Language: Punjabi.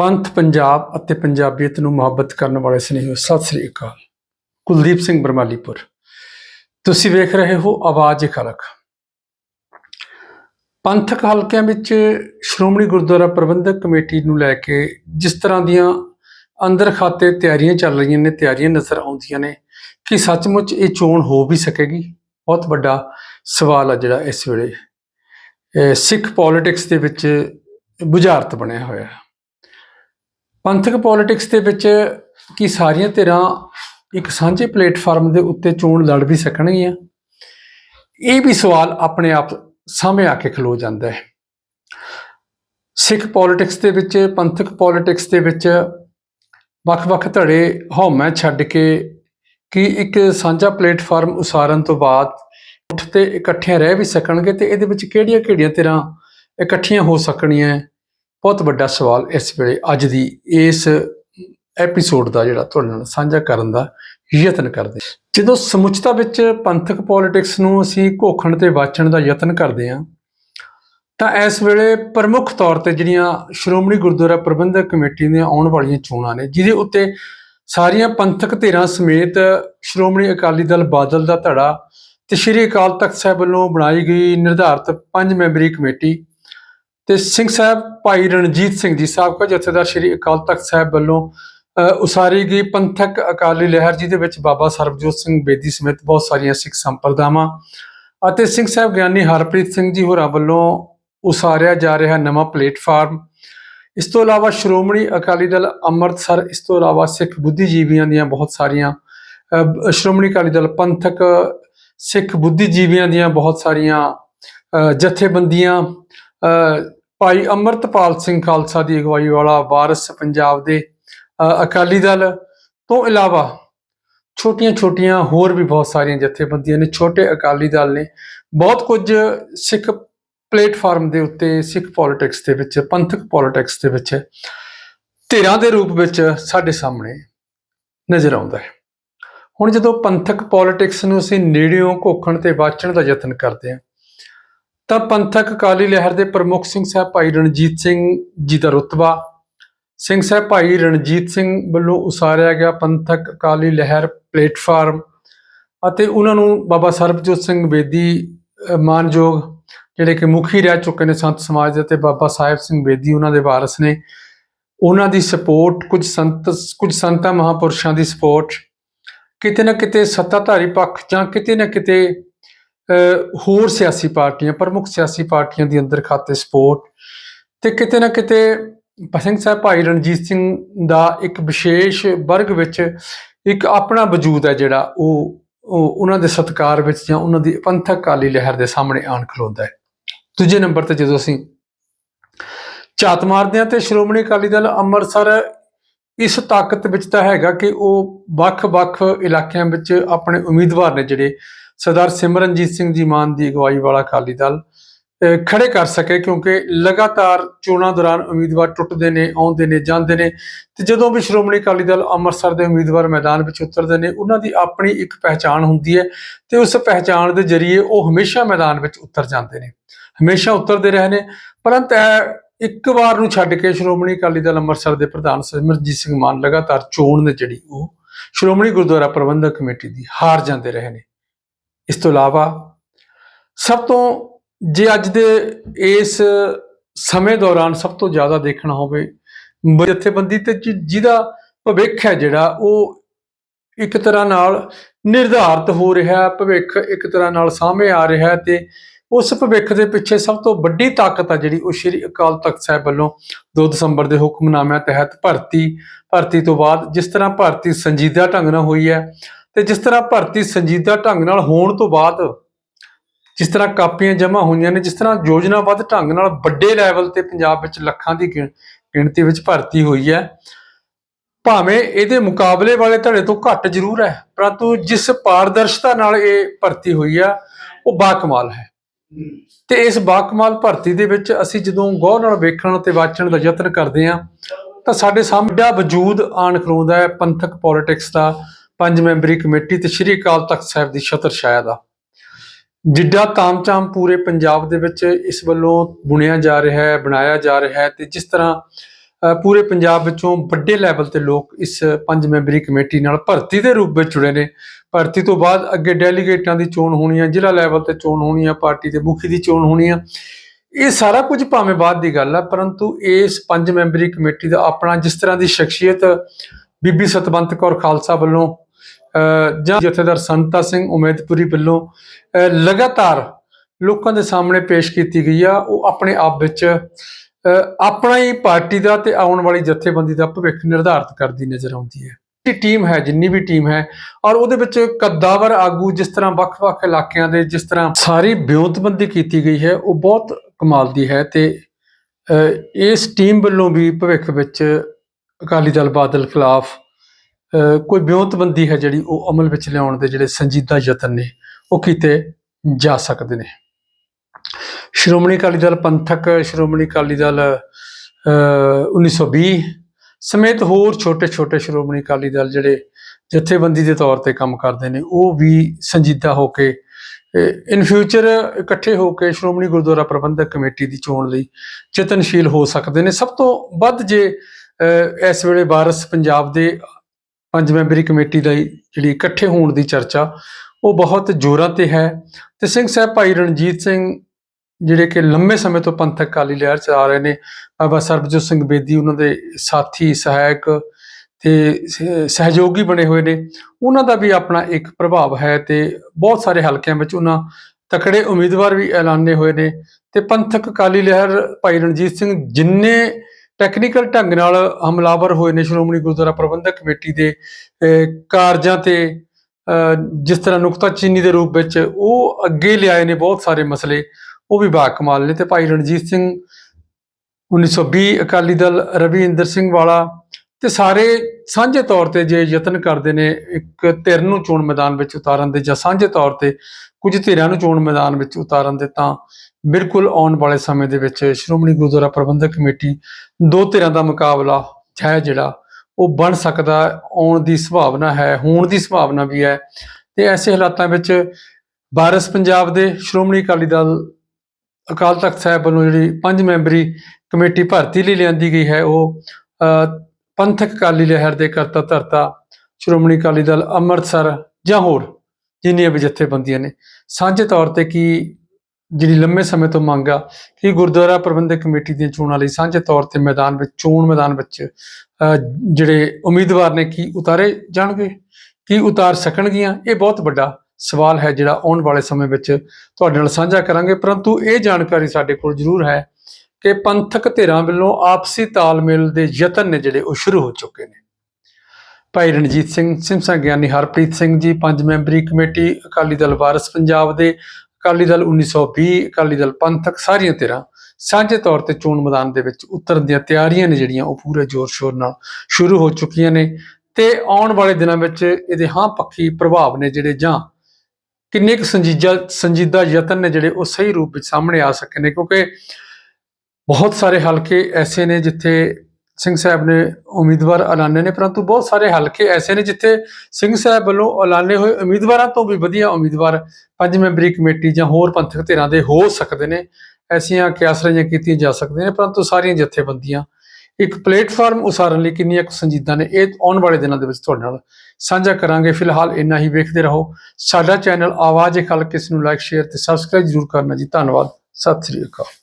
ਪੰਥ ਪੰਜਾਬ ਅਤੇ ਪੰਜਾਬੀਅਤ ਨੂੰ ਮੁਹੱਬਤ ਕਰਨ ਵਾਲੇ ਸਨੇਹੀਓ, ਸਤਿ ਸ੍ਰੀ ਅਕਾਲ। ਕੁਲਦੀਪ ਸਿੰਘ ਬਰਮਾਲੀਪੁਰ। ਤੁਸੀਂ ਵੇਖ ਰਹੇ ਹੋ ਆਵਾਜ਼ ਖਲਕ ਪੰਥਕ ਹਲਕਿਆਂ ਵਿੱਚ ਸ਼੍ਰੋਮਣੀ ਗੁਰਦੁਆਰਾ ਪ੍ਰਬੰਧਕ ਕਮੇਟੀ ਨੂੰ ਲੈ ਕੇ ਜਿਸ ਤਰ੍ਹਾਂ ਦੀਆਂ ਅੰਦਰ ਖਾਤੇ ਤਿਆਰੀਆਂ ਚੱਲ ਰਹੀਆਂ ਨੇ, ਤਿਆਰੀਆਂ ਨਜ਼ਰ ਆਉਂਦੀਆਂ ਨੇ, ਕਿ ਸੱਚਮੁੱਚ ਇਹ ਚੋਣ ਹੋ ਵੀ ਸਕੇਗੀ? ਬਹੁਤ ਵੱਡਾ ਸਵਾਲ ਆ ਜਿਹੜਾ ਇਸ ਵੇਲੇ ਸਿੱਖ ਪੋਲਿਟਿਕਸ ਦੇ ਵਿੱਚ ਬੁਝਾਰਤ ਬਣਿਆ ਹੋਇਆ। ਹੈ ਪੰਥਕ ਪੋਲਿਟਿਕਸ ਦੇ ਵਿੱਚ ਕੀ ਸਾਰੀਆਂ ਧਿਰਾਂ ਇੱਕ ਸਾਂਝੇ ਪਲੇਟਫਾਰਮ ਦੇ ਉੱਤੇ ਚੋਣ ਲੜ ਵੀ ਸਕਣਗੀਆਂ? ਇਹ ਵੀ ਸਵਾਲ ਆਪਣੇ ਆਪ ਸਾਹਮਣੇ ਆ ਕੇ ਖਲੋ ਜਾਂਦਾ ਹੈ। ਸਿੱਖ ਪੋਲਿਟਿਕਸ ਦੇ ਵਿੱਚ, ਪੰਥਕ ਪੋਲਿਟਿਕਸ ਦੇ ਵਿੱਚ ਵੱਖ-ਵੱਖ ਧੜੇ ਹਉਮੈ ਛੱਡ ਕੇ ਕਿ ਇੱਕ ਸਾਂਝਾ ਪਲੇਟਫਾਰਮ ਉਸਾਰਨ ਤੋਂ ਬਾਅਦ ਉੱਠ ਤੇ ਇਕੱਠਿਆਂ ਰਹਿ ਵੀ ਸਕਣਗੇ ਤੇ ਇਹਦੇ ਵਿੱਚ ਕਿਹੜੀਆਂ-ਕਿਹੜੀਆਂ ਧਿਰਾਂ ਇਕੱਠੀਆਂ ਹੋ ਸਕਣੀਆਂ? ਬਹੁਤ ਵੱਡਾ ਸਵਾਲ ਇਸ ਵੇਲੇ ਅੱਜ ਦੀ ਇਸ ਐਪੀਸੋਡ ਦਾ ਜਿਹੜਾ ਤੁਹਾਡੇ ਨਾਲ ਸਾਂਝਾ ਕਰਨ ਦਾ ਯਤਨ ਕਰਦੇ ਜਦੋਂ ਸਮੁੱਚਤਾ ਵਿੱਚ ਪੰਥਕ ਪੋਲਿਟਿਕਸ ਨੂੰ ਅਸੀਂ ਘੋਖਣ ਤੇ ਵਾਚਣ ਦਾ ਯਤਨ ਕਰਦੇ ਹਾਂ, ਤਾਂ ਇਸ ਵੇਲੇ ਪ੍ਰਮੁੱਖ ਤੌਰ ਤੇ ਜਿਹੜੀਆਂ ਸ਼੍ਰੋਮਣੀ ਗੁਰਦੁਆਰਾ ਪ੍ਰਬੰਧਕ ਕਮੇਟੀ ਦੀਆਂ ਆਉਣ ਵਾਲੀਆਂ ਚੋਣਾਂ ਨੇ, ਜਿਹਦੇ ਉੱਤੇ ਸਾਰੀਆਂ ਪੰਥਕ ਧਿਰਾਂ ਸਮੇਤ ਸ਼੍ਰੋਮਣੀ ਅਕਾਲੀ ਦਲ ਬਾਦਲ ਦਾ ਧੜਾ ਤੇ ਸ਼੍ਰੀ ਅਕਾਲ ਤਖਤ ਸਾਹਿਬ ਵੱਲੋਂ ਬਣਾਈ ਗਈ ਨਿਰਧਾਰਤ ਪੰਜ ਮੈਂਬਰੀ ਕਮੇਟੀ ਤੇ ਸਿੰਘ ਸਾਹਿਬ, ਭਾਈ ਰਣਜੀਤ ਸਿੰਘ ਜੀ ਸਾਬਕਾ ਜਥੇਦਾਰ ਸ਼੍ਰੀ ਅਕਾਲ ਤਖਤ ਸਾਹਿਬ ਵੱਲੋਂ ਉਸਾਰੀ ਗਈ ਪੰਥਕ ਅਕਾਲੀ ਲਹਿਰ ਜਿਹਦੇ ਵਿੱਚ ਬਾਬਾ ਸਰਬਜੋਤ ਸਿੰਘ ਬੇਦੀ ਸਮੇਤ ਬਹੁਤ ਸਾਰੀਆਂ ਸਿੱਖ ਸੰਪਰਦਾਵਾਂ ਅਤੇ ਸਿੰਘ ਸਾਹਿਬ ਗਿਆਨੀ ਹਰਪ੍ਰੀਤ ਸਿੰਘ ਜੀ ਹੋਰਾਂ ਵੱਲੋਂ ਉਸਾਰਿਆ ਜਾ ਰਿਹਾ ਨਵਾਂ ਪਲੇਟਫਾਰਮ। ਇਸ ਤੋਂ ਇਲਾਵਾ ਸ਼੍ਰੋਮਣੀ ਅਕਾਲੀ ਦਲ ਅੰਮ੍ਰਿਤਸਰ, ਇਸ ਤੋਂ ਇਲਾਵਾ ਸਿੱਖ ਬੁੱਧੀਜੀਵੀਆਂ ਦੀਆਂ ਬਹੁਤ ਸਾਰੀਆਂ ਸ਼੍ਰੋਮਣੀ ਅਕਾਲੀ ਦਲ ਪੰਥਕ ਸਿੱਖ ਬੁੱਧੀਜੀਵੀਆਂ ਦੀਆਂ ਬਹੁਤ ਸਾਰੀਆਂ ਜਥੇਬੰਦੀਆਂ ਭਾਈ ਅੰਮ੍ਰਿਤਪਾਲ ਸਿੰਘ ਖਾਲਸਾ ਦੀ ਅਗਵਾਈ ਵਾਲਾ ਵਾਰਿਸ ਪੰਜਾਬ ਦੇ ਅਕਾਲੀ ਦਲ। ਤੋਂ ਇਲਾਵਾ ਛੋਟੀਆਂ-ਛੋਟੀਆਂ ਹੋਰ ਵੀ ਬਹੁਤ ਸਾਰੀਆਂ ਜਥੇਬੰਦੀਆਂ ਨੇ, ਛੋਟੇ ਅਕਾਲੀ ਦਲ ਨੇ। ਬਹੁਤ ਕੁਝ ਸਿੱਖ ਪਲੇਟਫਾਰਮ ਦੇ ਉੱਤੇ, ਸਿੱਖ ਪੋਲਿਟਿਕਸ ਦੇ ਵਿੱਚ, ਪੰਥਕ ਪੋਲਿਟਿਕਸ ਦੇ ਵਿੱਚ ਧਿਰਾਂ ਦੇ ਰੂਪ ਵਿੱਚ ਸਾਡੇ ਸਾਹਮਣੇ ਨਜ਼ਰ ਆਉਂਦਾ ਹੈ। ਹੁਣ ਜਦੋਂ ਪੰਥਕ ਪੋਲਿਟਿਕਸ ਨੂੰ ਅਸੀਂ ਨੇੜਿਓਂ ਘੋਖਣ ਤੇ ਵਾਚਣ ਦਾ ਯਤਨ ਕਰਦੇ ਹਾਂ ਤਾਂ ਪੰਥਕ ਅਕਾਲੀ ਲਹਿਰ ਦੇ ਪ੍ਰਮੁੱਖ ਸਿੰਘ ਸਾਹਿਬ ਭਾਈ ਰਣਜੀਤ ਸਿੰਘ ਜੀ ਦਾ ਰੁਤਬਾ। ਸਿੰਘ ਸਾਹਿਬ ਭਾਈ ਰਣਜੀਤ ਸਿੰਘ ਵੱਲੋਂ ਉਸਾਰਿਆ ਗਿਆ ਪੰਥਕ ਅਕਾਲੀ ਲਹਿਰ ਪਲੇਟਫਾਰਮ ਅਤੇ ਉਹਨਾਂ ਨੂੰ ਬਾਬਾ ਸਰਬਜੋਤ ਸਿੰਘ ਬੇਦੀ ਮਾਨਯੋਗ ਜਿਹੜੇ ਕਿ ਮੁਖੀ ਰਹਿ ਚੁੱਕੇ ਨੇ ਸੰਤ ਸਮਾਜ ਦੇ ਤੇ ਬਾਬਾ ਸਾਹਿਬ ਸਿੰਘ ਬੇਦੀ ਉਹਨਾਂ ਦੇ ਵਾਰਸ ਨੇ। ਉਹਨਾਂ ਦੀ ਸਪੋਰਟ ਕੁਝ ਸੰਤ, ਕੁਝ ਸੰਤਾਂ ਮਹਾਪੁਰਸ਼ਾਂ ਦੀ ਸਪੋਰਟ ਕਿਤੇ ਨਾ ਕਿਤੇ ਸੱਤਾਧਾਰੀ ਪੱਖ ਜਾਂ ਕਿਤੇ ਨਾ ਕਿਤੇ ਹੋਰ ਸਿਆਸੀ ਪਾਰਟੀਆਂ, ਪ੍ਰਮੁੱਖ ਸਿਆਸੀ ਪਾਰਟੀਆਂ ਦੇ ਅੰਦਰ ਖਾਤੇ ਸਪੋਰਟ ਤੇ ਕਿਤੇ ਨਾ ਕਿਤੇ ਸਿੰਘ ਸਾਹਿਬ, ਭਾਈ ਰਣਜੀਤ ਸਿੰਘ ਦਾ ਇੱਕ ਵਿਸ਼ੇਸ਼ ਵਰਗ ਵਿੱਚ ਇੱਕ ਆਪਣਾ ਵਜੂਦ ਹੈ ਜਿਹੜਾ ਉਹ ਉਹ ਉਹਨਾਂ ਦੇ ਸਤਕਾਰ ਵਿੱਚ ਜਾਂ ਉਹਨਾਂ ਦੀ ਪੰਥਕ ਕਾਲੀ ਲਹਿਰ ਦੇ ਸਾਹਮਣੇ ਆਣ ਖਲੋਂਦਾ ਹੈ। ਦੂਜੇ ਨੰਬਰ ਤੇ ਜਦੋਂ ਅਸੀਂ ਝਾਤ ਮਾਰਦੇ ਹਾਂ ਤੇ ਸ਼੍ਰੋਮਣੀ ਅਕਾਲੀ ਦਲ ਅੰਮ੍ਰਿਤਸਰ ਇਸ ਤਾਕਤ ਵਿੱਚ ਤਾਂ ਹੈਗਾ ਕਿ ਉਹ ਵੱਖ-ਵੱਖ ਇਲਾਕਿਆਂ ਵਿੱਚ ਆਪਣੇ ਉਮੀਦਵਾਰ ਨੇ ਜਿਹੜੇ ਸਰਦਾਰ ਸਿਮਰਨਜੀਤ ਸਿੰਘ ਜੀ ਮਾਨ ਦੀ ਅਗਵਾਈ ਵਾਲਾ ਅਕਾਲੀ ਦਲ ਅਹ ਖੜੇ ਕਰ ਸਕੇ ਕਿਉਂਕਿ ਲਗਾਤਾਰ ਚੋਣਾਂ ਦੌਰਾਨ ਉਮੀਦਵਾਰ ਟੁੱਟਦੇ ਨੇ, ਆਉਂਦੇ ਨੇ, ਜਾਂਦੇ ਨੇ ਤੇ ਜਦੋਂ ਵੀ ਸ਼੍ਰੋਮਣੀ ਅਕਾਲੀ ਦਲ ਅੰਮ੍ਰਿਤਸਰ ਦੇ ਉਮੀਦਵਾਰ ਮੈਦਾਨ ਵਿੱਚ ਉਤਰਦੇ ਨੇ, ਉਹਨਾਂ ਦੀ ਆਪਣੀ ਇੱਕ ਪਹਿਚਾਣ ਹੁੰਦੀ ਹੈ ਤੇ ਉਸ ਪਹਿਚਾਣ ਦੇ ਜ਼ਰੀਏ ਉਹ ਹਮੇਸ਼ਾ ਮੈਦਾਨ ਵਿੱਚ ਉਤਰ ਜਾਂਦੇ ਨੇ, ਹਮੇਸ਼ਾ ਉਤਰਦੇ ਰਹੇ ਨੇ। ਪਰੰਤ ਇਹ ਇੱਕ ਵਾਰ ਨੂੰ ਛੱਡ ਕੇ ਸ਼੍ਰੋਮਣੀ ਅਕਾਲੀ ਦਲ ਅੰਮ੍ਰਿਤਸਰ ਦੇ ਪ੍ਰਧਾਨ ਸਿਮਰਜੀਤ ਸਿੰਘ ਮਾਨ ਲਗਾਤਾਰ ਚੋਣ ਨੇ ਜਿਹੜੀ ਉਹ ਸ਼੍ਰੋਮਣੀ ਗੁਰਦੁਆਰਾ ਪ੍ਰਬੰਧਕ ਕਮੇਟੀ ਦੀ ਹਾਰ ਜਾਂਦੇ ਰਹੇ ਨੇ। ਇਸ ਤੋਂ ਇਲਾਵਾ ਸਭ ਤੋਂ ਜੇ ਅੱਜ ਦੇ ਇਸ ਸਮੇਂ ਦੌਰਾਨ ਸਭ ਤੋਂ ਜ਼ਿਆਦਾ ਦੇਖਣਾ ਹੋਵੇ ਜਥੇਬੰਦੀ ਤੇ ਜਿਹਦਾ ਭਵਿੱਖ ਹੈ ਜਿਹੜਾ, ਉਹ ਇੱਕ ਤਰ੍ਹਾਂ ਨਾਲ ਨਿਰਧਾਰਤ ਹੋ ਰਿਹਾ ਹੈ, ਭਵਿੱਖ ਇੱਕ ਤਰ੍ਹਾਂ ਨਾਲ ਸਾਹਮਣੇ ਆ ਰਿਹਾ ਤੇ ਉਸ ਭਵਿੱਖ ਦੇ ਪਿੱਛੇ ਸਭ ਤੋਂ ਵੱਡੀ ਤਾਕਤ ਆ ਜਿਹੜੀ ਉਹ ਸ਼੍ਰੀ ਅਕਾਲ ਤਖਤ ਸਾਹਿਬ ਵੱਲੋਂ 2 ਦਸੰਬਰ ਦੇ ਹੁਕਮਨਾਮਿਆਂ ਤਹਿਤ ਭਰਤੀ ਭਰਤੀ ਤੋਂ ਬਾਅਦ ਜਿਸ ਤਰ੍ਹਾਂ ਭਰਤੀ ਸੰਜੀਦਾ ਢੰਗ ਨਾਲ ਹੋਈ ਹੈ ਤੇ ਜਿਸ ਤਰ੍ਹਾਂ ਭਰਤੀ ਸੰਜੀਦਾ ਢੰਗ ਨਾਲ ਹੋਣ ਤੋਂ ਬਾਅਦ, ਜਿਸ ਤਰ੍ਹਾਂ ਕਾਪੀਆਂ ਜਮ੍ਹਾਂ ਹੋਈਆਂ ਨੇ, ਜਿਸ ਤਰ੍ਹਾਂ ਯੋਜਨਾਬੱਧ ਢੰਗ ਨਾਲ ਵੱਡੇ ਲੈਵਲ ਤੇ ਪੰਜਾਬ ਵਿੱਚ ਲੱਖਾਂ ਦੀ ਗਿਣ- ਗਿਣਤੀ ਵਿੱਚ ਭਰਤੀ ਹੋਈ ਹੈ, ਭਾਵੇਂ ਇਹਦੇ ਮੁਕਾਬਲੇ ਵਾਲੇ ਧੜੇ ਤੋਂ ਘੱਟ ਜ਼ਰੂਰ ਹੈ, ਪਰੰਤੂ ਜਿਸ ਪਾਰਦਰਸ਼ਤਾ ਨਾਲ ਇਹ ਭਰਤੀ ਹੋਈ ਆ, ਉਹ ਬਾਕਮਾਲ ਹੈ। ਤੇ ਇਸ ਬਾਕਮਾਲ ਭਰਤੀ ਦੇ ਵਿੱਚ ਅਸੀਂ ਜਦੋਂ ਗੌਰ ਨਾਲ ਵੇਖਣ ਤੇ ਵਾਚਣ ਦਾ ਯਤਨ ਕਰਦੇ ਹਾਂ, ਤਾਂ ਸਾਡੇ ਸਾਹਮਣੇ ਵਜੂਦ ਆਣ ਖਲੋਂਦਾ ਹੈ ਪੰਥਕ ਪੋਲਿਟਿਕਸ ਦਾ ਪੰਜ ਮੈਂਬਰੀ ਕਮੇਟੀ ਤੇ ਸ਼੍ਰੀ ਅਕਾਲ ਤਖਤ ਸਾਹਿਬ ਦੀ ਛਤਰ ਛਾਇਆ ਦਾ। ਜਿੱਡਾ ਤਾਮਚਾਮ ਪੂਰੇ ਪੰਜਾਬ ਦੇ ਵਿੱਚ ਇਸ ਵੱਲੋਂ ਬੁਣਿਆ ਜਾ ਰਿਹਾ ਹੈ, ਬਣਾਇਆ ਜਾ ਰਿਹਾ ਹੈ ਤੇ ਜਿਸ ਤਰ੍ਹਾਂ ਪੂਰੇ ਪੰਜਾਬ ਵਿੱਚੋਂ ਵੱਡੇ ਲੈਵਲ ਤੇ ਲੋਕ ਇਸ ਪੰਜ ਮੈਂਬਰੀ ਕਮੇਟੀ ਨਾਲ ਭਰਤੀ ਦੇ ਰੂਪ ਵਿੱਚ ਜੁੜੇ ਨੇ। ਭਰਤੀ ਤੋਂ ਬਾਅਦ ਅੱਗੇ ਡੈਲੀਗੇਟਾਂ ਦੀ ਚੋਣ ਹੋਣੀ ਹੈ ਜ਼ਿਲ੍ਹਾ ਲੈਵਲ ਤੇ ਚੋਣ ਹੋਣੀ ਹੈ ਪਾਰਟੀ ਦੇ ਮੁਖੀ ਦੀ ਚੋਣ ਹੋਣੀ ਹੈ ਇਹ ਸਾਰਾ ਕੁਝ ਭਾਵੇਂ ਬਾਅਦ ਦੀ ਗੱਲ ਹੈ ਪਰੰਤੂ ਇਸ ਪੰਜ ਮੈਂਬਰੀ ਕਮੇਟੀ ਦਾ ਆਪਣਾ ਜਿਸ ਤਰ੍ਹਾਂ ਦੀ ਸ਼ਖਸੀਅਤ ਬੀਬੀ ਸਤਵੰਤ ਕੌਰ ਖਾਲਸਾ ਵੱਲੋਂ ਜਾਂ ਜਥੇਦਾਰ ਸੰਤਾ ਸਿੰਘ ਉਮੈਦਪੁਰੀ ਵੱਲੋਂ ਅ, ਲਗਾਤਾਰ ਲੋਕਾਂ ਦੇ ਸਾਹਮਣੇ ਪੇਸ਼ ਕੀਤੀ ਗਈ ਆ। ਉਹ ਆਪਣੇ ਆਪ ਵਿੱਚ ਆਪਣਾ ਹੀ ਪਾਰਟੀ ਦਾ ਤੇ ਆਉਣ ਵਾਲੀ ਜਥੇਬੰਦੀ ਦਾ ਭਵਿੱਖ ਨਿਰਧਾਰਿਤ ਕਰਦੀ ਨਜ਼ਰ ਆਉਂਦੀ ਹੈ। ਇਹ ਟੀਮ ਹੈ ਜਿੰਨੀ ਵੀ ਟੀਮ ਹੈ ਔਰ ਉਹਦੇ ਵਿੱਚ ਕੱਦਾਵਰ ਆਗੂ ਜਿਸ ਤਰ੍ਹਾਂ ਵੱਖ-ਵੱਖ ਇਲਾਕਿਆਂ ਦੇ ਜਿਸ ਤਰ੍ਹਾਂ ਸਾਰੀ ਬਿਉਂਤਬੰਦੀ ਕੀਤੀ ਗਈ ਹੈ ਉਹ ਬਹੁਤ ਕਮਾਲ ਦੀ ਹੈ ਤੇ ਇਸ ਟੀਮ ਵੱਲੋਂ ਵੀ ਭਵਿੱਖ ਵਿੱਚ ਅਕਾਲੀ ਦਲ ਬਾਦਲ ਖਿਲਾਫ ਕੋਈ ਬਿਉਂਤਬੰਦੀ ਹੈ ਜਿਹੜੀ ਉਹ ਅਮਲ ਵਿੱਚ ਲਿਆਉਣ ਦੇ ਜਿਹੜੇ ਸੰਜੀਦਾ ਯਤਨ ਨੇ ਉਹ ਕੀਤੇ ਜਾ ਸਕਦੇ ਨੇ। ਸ਼੍ਰੋਮਣੀ ਅਕਾਲੀ ਦਲ ਪੰਥਕ ਸ਼੍ਰੋਮਣੀ ਅਕਾਲੀ ਦਲ ਅ, 1920 ਸਮੇਤ ਹੋਰ ਛੋਟੇ-ਛੋਟੇ ਸ਼੍ਰੋਮਣੀ ਅਕਾਲੀ ਦਲ ਜਿਹੜੇ ਜਥੇਬੰਦੀ ਦੇ ਤੌਰ ਤੇ ਕੰਮ ਕਰਦੇ ਨੇ ਉਹ ਵੀ ਸੰਜੀਦਾ ਹੋ ਕੇ ਇਨ ਫਿਊਚਰ ਇਕੱਠੇ ਹੋ ਕੇ ਸ਼੍ਰੋਮਣੀ ਗੁਰਦੁਆਰਾ ਪ੍ਰਬੰਧਕ ਕਮੇਟੀ ਦੀ ਚੋਣ ਲਈ ਚੇਤਨਸ਼ੀਲ ਹੋ ਸਕਦੇ ਨੇ। ਸਭ ਤੋਂ ਵੱਧ ਜੇ ਇਸ ਵੇਲੇ ਵਾਰਸ ਪੰਜਾਬ ਦੇ ਪੰਜ ਮੈਂਬਰੀ ਕਮੇਟੀ ਲਈ ਜਿਹੜੀ ਇਕੱਠੇ ਹੋਣ ਦੀ ਚਰਚਾ, ਉਹ ਬਹੁਤ ਜ਼ੋਰਾਂ ਤੇ ਹੈ। ਤੇ ਸਿੰਘ ਸਾਹਿਬ ਭਾਈ ਰਣਜੀਤ ਸਿੰਘ ਜਿਹੜੇ ਕਿ ਲੰਮੇ ਸਮੇਂ ਤੋਂ ਪੰਥਕ ਅਕਾਲੀ ਲਹਿਰ ਚਲਾ ਰਹੇ ਨੇ, ਬਾਬਾ ਸਰਬਜੋਤ ਸਿੰਘ ਬੇਦੀ, ਉਹਨਾਂ ਦੇ ਸਾਥੀ, ਸਹਾਇਕ ਤੇ ਸਹਿਯੋਗੀ ਬਣੇ ਹੋਏ ਨੇ। ਉਹਨਾਂ ਦਾ ਵੀ ਆਪਣਾ ਇੱਕ ਪ੍ਰਭਾਵ ਹੈ ਤੇ ਬਹੁਤ ਸਾਰੇ ਹਲਕਿਆਂ ਵਿੱਚ ਉਹਨਾਂ ਤਕੜੇ ਉਮੀਦਵਾਰ ਵੀ ਐਲਾਨੇ ਹੋਏ ਨੇ। ਤੇ ਪੰਥਕ ਅਕਾਲੀ ਲਹਿਰ ਭਾਈ ਰਣਜੀਤ ਸਿੰਘ ਜਿੰਨੇ ਟੈਕਨੀਕਲ ਢੰਗ ਨਾਲ ਹਮਲਾਵਰ ਹੋਏ ਨੇ ਸ਼੍ਰੋਮਣੀ ਗੁਰਦੁਆਰਾ ਪ੍ਰਬੰਧਕ ਕਮੇਟੀ ਦੇ ਅਹ, ਕਾਰਜਾਂ ਤੇ ਜਿਸ ਤਰ੍ਹਾਂ ਨੁਕਤਾਚੀਨੀ ਦੇ ਰੂਪ ਵਿੱਚ ਉਹ ਅੱਗੇ ਲਿਆਏ ਨੇ ਬਹੁਤ ਸਾਰੇ ਮਸਲੇ ਉਹ ਵੀ ਬਾਕਮਾਲ ਨੇ ਤੇ ਭਾਈ ਰਣਜੀਤ ਸਿੰਘ 1920 ਅਕਾਲੀ ਦਲ ਰਵੀ ਇੰਦਰ ਸਿੰਘ ਵਾਲਾ ਤੇ ਸਾਰੇ ਸਾਂਝੇ ਤੌਰ ਤੇ ਜੇ ਯਤਨ ਕਰਦੇ ਨੇ ਇੱਕ ਧਿਰ ਨੂੰ ਚੋਣ ਮੈਦਾਨ ਵਿੱਚ ਉਤਾਰਨ ਦੇ ਜਾਂ ਸਾਂਝੇ ਤੌਰ ਤੇ ਕੁਝ ਧਿਰਾਂ ਨੂੰ ਚੋਣ ਮੈਦਾਨ ਵਿੱਚ ਉਤਾਰਨ ਦੇ ਤਾਂ ਬਿਲਕੁਲ ਆਉਣ ਵਾਲੇ ਸਮੇਂ ਦੇ ਵਿੱਚ ਸ਼੍ਰੋਮਣੀ ਗੁਰਦੁਆਰਾ ਪ੍ਰਬੰਧਕ ਕਮੇਟੀ ਦੋ ਧਿਰਾਂ ਦਾ ਮੁਕਾਬਲਾ ਹੈ ਜਿਹੜਾ ਉਹ ਬਣ ਸਕਦਾ ਆਉਣ ਦੀ ਸੰਭਾਵਨਾ ਹੈ ਹੋਣ ਦੀ ਸੰਭਾਵਨਾ ਵੀ ਹੈ। ਤੇ ਐਸੇ ਹਾਲਾਤਾਂ ਵਿੱਚ ਵਾਰਸ ਪੰਜਾਬ ਦੇ ਸ਼੍ਰੋਮਣੀ ਅਕਾਲੀ ਦਲ ਅਕਾਲ ਤਖਤ ਸਾਹਿਬ ਵੱਲੋਂ ਜਿਹੜੀ ਪੰਜ ਮੈਂਬਰੀ ਕਮੇਟੀ ਭਰਤੀ ਲਈ ਲਿਆਂਦੀ ਗਈ ਹੈ ਉਹ ਅ, ਪੰਥਕ ਅਕਾਲੀ ਲਹਿਰ ਦੇ ਕਰਤਾ ਧਰਤਾ ਸ਼੍ਰੋਮਣੀ ਅਕਾਲੀ ਦਲ ਅੰਮ੍ਰਿਤਸਰ ਜਾਂ ਹੋਰ, ਜਿੰਨੀਆਂ ਵੀ ਜਥੇਬੰਦੀਆਂ ਨੇ। ਸਾਂਝੇ ਤੌਰ ਤੇ ਕੀ ਜਿਹੜੀ ਲੰਮੇ ਸਮੇਂ ਤੋਂ ਮੰਗ ਆ, ਕਿ ਗੁਰਦੁਆਰਾ ਪ੍ਰਬੰਧਕ ਕਮੇਟੀ ਦੀਆਂ ਚੋਣਾਂ ਲਈ ਸਾਂਝੇ ਤੌਰ ਤੇ ਮੈਦਾਨ ਵਿੱਚ, ਚੋਣ ਮੈਦਾਨ ਵਿੱਚ ਜਿਹੜੇ ਉਮੀਦਵਾਰ ਨੇ ਕੀ ਉਤਾਰੇ ਜਾਣਗੇ, ਕੀ ਉਤਾਰ ਸਕਣਗੀਆਂ? ਇਹ ਬਹੁਤ ਵੱਡਾ ਸਵਾਲ ਹੈ ਜਿਹੜਾ ਆਉਣ ਵਾਲੇ ਸਮੇਂ ਵਿੱਚ ਤੁਹਾਡੇ ਨਾਲ ਸਾਂਝਾ ਕਰਾਂਗੇ। ਪਰੰਤੂ ਇਹ ਜਾਣਕਾਰੀ ਸਾਡੇ ਕੋਲ ਜ਼ਰੂਰ ਹੈ। ਕਿ ਪੰਥਕ ਧਿਰਾਂ ਵੱਲੋਂ ਆਪਸੀ ਤਾਲਮੇਲ ਦੇ ਯਤਨ ਨੇ ਜਿਹੜੇ ਉਹ ਸ਼ੁਰੂ ਹੋ ਚੁੱਕੇ ਨੇ। ਭਾਈ ਰਣਜੀਤ ਸਿੰਘ ਸਿੰਸਾ ਗਿਆਨੀ ਹਰਪ੍ਰੀਤ ਸਿੰਘ ਜੀ, ਪੰਜ ਮੈਂਬਰੀ ਕਮੇਟੀ, ਅਕਾਲੀ ਦਲ ਵਾਰਸ ਪੰਜਾਬ ਦੇ, ਅਕਾਲੀ ਦਲ 1920 ਅਕਾਲੀ ਦਲ ਪੰਥਕ, ਸਾਰੀਆਂ ਧਿਰਾਂ ਸਾਂਝੇ ਤੌਰ ਤੇ ਚੋਣ ਮੈਦਾਨ ਦੇ ਵਿੱਚ ਉਤਰਨ ਦੀਆਂ ਤਿਆਰੀਆਂ ਨੇ ਜਿਹੜੀਆਂ ਉਹ ਪੂਰੇ ਜ਼ੋਰ-ਸ਼ੋਰ ਨਾਲ ਸ਼ੁਰੂ ਹੋ ਚੁੱਕੀਆਂ ਨੇ ਤੇ ਆਉਣ ਵਾਲੇ ਦਿਨਾਂ ਵਿੱਚ ਇਹਦੇ ਹਾਂ ਪੱਖੀ ਪ੍ਰਭਾਵ ਨੇ ਜਿਹੜੇ ਜਾਂ ਕਿੰਨੇ ਕੁ ਸੰਜੀਦਾ ਸੰਜੀਦਾ ਯਤਨ ਨੇ ਜਿਹੜੇ ਉਹ ਸਹੀ ਰੂਪ ਵਿੱਚ ਸਾਹਮਣੇ ਆ ਸਕੇ ਨੇ ਕਿਉਂਕਿ ਬਹੁਤ ਸਾਰੇ ਹਲਕੇ ਐਸੇ ਨੇ ਜਿੱਥੇ ਸਿੰਘ ਸਾਹਿਬ ਨੇ ਉਮੀਦਵਾਰ ਐਲਾਨੇ ਨੇ, ਪਰੰਤੂ ਬਹੁਤ ਸਾਰੇ ਹਲਕੇ ਐਸੇ ਨੇ ਜਿੱਥੇ ਸਿੰਘ ਸਾਹਿਬ ਵੱਲੋਂ ਐਲਾਨੇ ਹੋਏ ਉਮੀਦਵਾਰਾਂ ਤੋਂ ਵੀ ਵਧੀਆ ਉਮੀਦਵਾਰ ਪੰਜ ਮੈਂਬਰੀ ਕਮੇਟੀ ਜਾਂ ਹੋਰ ਪੰਥਕ ਧਿਰਾਂ ਦੇ ਹੋ ਸਕਦੇ ਨੇ। ਐਸੀਆਂ ਕਿਆਸਰੀਆਂ ਕੀਤੀਆਂ ਜਾ ਸਕਦੀਆਂ ਨੇ, ਪਰੰਤੂ ਸਾਰੀਆਂ ਜਥੇਬੰਦੀਆਂ ਇੱਕ ਪਲੇਟਫਾਰਮ ਉਸਾਰਨ ਲਈ ਕਿੰਨੀਆਂ ਕੁ ਸੰਜੀਦਾ ਨੇ, ਇਹ ਆਉਣ ਵਾਲੇ ਦਿਨਾਂ ਦੇ ਵਿੱਚ ਤੁਹਾਡੇ ਨਾਲ ਸਾਂਝਾ ਕਰਾਂਗੇ। ਫਿਲਹਾਲ ਇੰਨਾ ਹੀ ਵੇਖਦੇ ਰਹੋ। ਸਾਡਾ ਚੈਨਲ ਆਵਾਜ਼ ਇੱਕ ਹਲਕੇ ਇਸ ਨੂੰ ਲਾਈਕ ਸ਼ੇਅਰ ਤੇ ਸਬਸਕ੍ਰਾਈਬ ਜ਼ਰੂਰ ਕਰਨਾ ਜੀ। ਧੰਨਵਾਦ। ਸਤਿ ਸ੍ਰੀ ਅਕਾਲ।